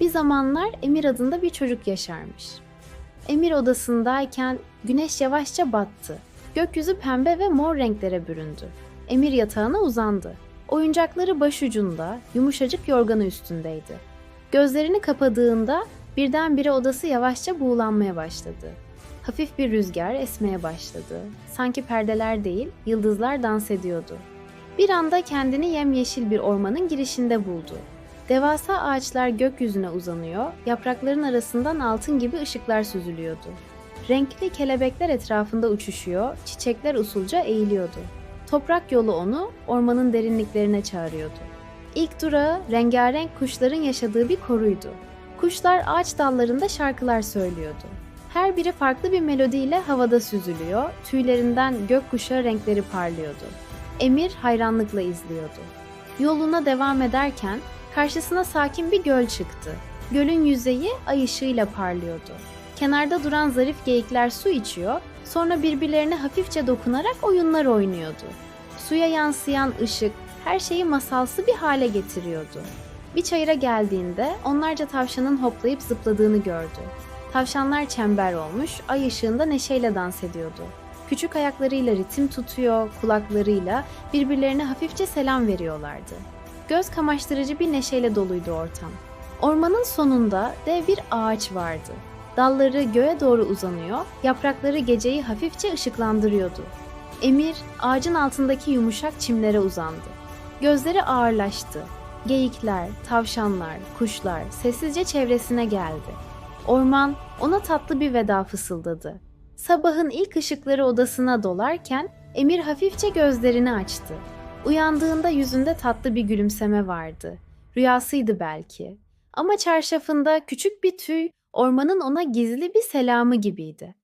Bir zamanlar Emir adında bir çocuk yaşarmış. Emir odasındayken güneş yavaşça battı. Gökyüzü pembe ve mor renklere büründü. Emir yatağına uzandı. Oyuncakları başucunda, yumuşacık yorganı üstündeydi. Gözlerini kapadığında birdenbire odası yavaşça buğulanmaya başladı. Hafif bir rüzgar esmeye başladı. Sanki perdeler değil, yıldızlar dans ediyordu. Bir anda kendini yemyeşil bir ormanın girişinde buldu. Devasa ağaçlar gökyüzüne uzanıyor, yaprakların arasından altın gibi ışıklar süzülüyordu. Renkli kelebekler etrafında uçuşuyor, çiçekler usulca eğiliyordu. Toprak yolu onu ormanın derinliklerine çağırıyordu. İlk durağı rengarenk kuşların yaşadığı bir koruydu. Kuşlar ağaç dallarında şarkılar söylüyordu. Her biri farklı bir melodiyle havada süzülüyor, tüylerinden gökkuşağı renkleri parlıyordu. Emir hayranlıkla izliyordu. Yoluna devam ederken karşısına sakin bir göl çıktı. Gölün yüzeyi ay ışığıyla parlıyordu. Kenarda duran zarif geyikler su içiyor, sonra birbirlerine hafifçe dokunarak oyunlar oynuyordu. Suya yansıyan ışık her şeyi masalsı bir hale getiriyordu. Bir çayıra geldiğinde onlarca tavşanın hoplayıp zıpladığını gördü. Tavşanlar çember olmuş, ay ışığında neşeyle dans ediyordu. Küçük ayaklarıyla ritim tutuyor, kulaklarıyla birbirlerine hafifçe selam veriyorlardı. Göz kamaştırıcı bir neşeyle doluydu ortam. Ormanın sonunda dev bir ağaç vardı. Dalları göğe doğru uzanıyor, yaprakları geceyi hafifçe ışıklandırıyordu. Emir ağacın altındaki yumuşak çimlere uzandı. Gözleri ağırlaştı. Geyikler, tavşanlar, kuşlar sessizce çevresine geldi. Orman ona tatlı bir veda fısıldadı. Sabahın ilk ışıkları odasına dolarken Emir hafifçe gözlerini açtı. Uyandığında yüzünde tatlı bir gülümseme vardı. Rüyasıydı belki. Ama çarşafında küçük bir tüy ormanın ona gizli bir selamı gibiydi.